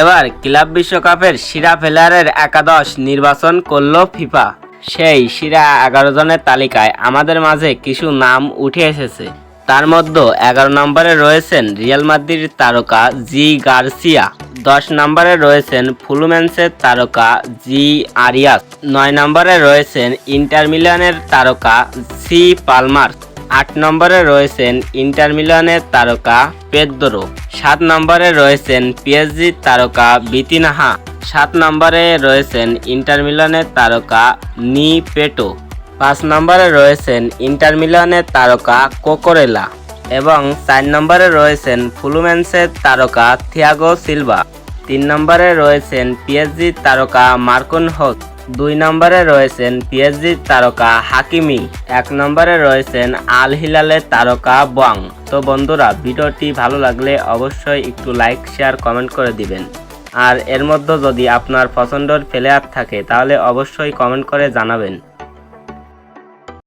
এবার ক্লাব বিশ্বকাপের সেরা প্লেয়ারের একাদশ নির্বাচন করল ফিফা। সেই সেরা এগারো জনের তালিকায় আমাদের মাঝে কিছু নাম উঠে এসেছে। তার মধ্যে এগারো নম্বরে রয়েছেন রিয়াল মাদ্রিদ তারকা জি গার্সিয়া, দশ নম্বরে রয়েছেন ফুলুমেন্সের তারকা জি আরিয়াস, নয় নম্বরে রয়েছেন ইন্টার মিলানের তারকা সি পালমার আট নম্বরে রয়েছেন ইন্টার মিলানের তারকা পেদ্রো সাত নম্বরে রয়েছেন পিএসজি তারকা বিতিনাহা সাত নম্বরে রয়েছেন ইন্টার মিলানের তারকা নি পেটো। পাঁচ নম্বরে রয়েছেন ইন্টার মিলানের তারকা কোকোরেলা। এবং চার নম্বরে রয়েছেন ফুলুমেন্সের তারকা থিয়াগো সিলভা। তিন নম্বরে রয়েছেন পিএসজি তারকা মার্কুন হোস দুই নম্বরে রয়েছেন পিএসজি তারকা হাকিমি। এক নম্বরে রয়েছেন আল হিলালের তারকা বং তো বন্ধুরা, ভিডিওটি ভালো লাগলে অবশ্যই একটু লাইক, শেয়ার, কমেন্ট করে দিবেন। আর এর মধ্যে যদি আপনার পছন্দের প্লেয়ার থাকে, তাহলে অবশ্যই কমেন্ট করে জানাবেন।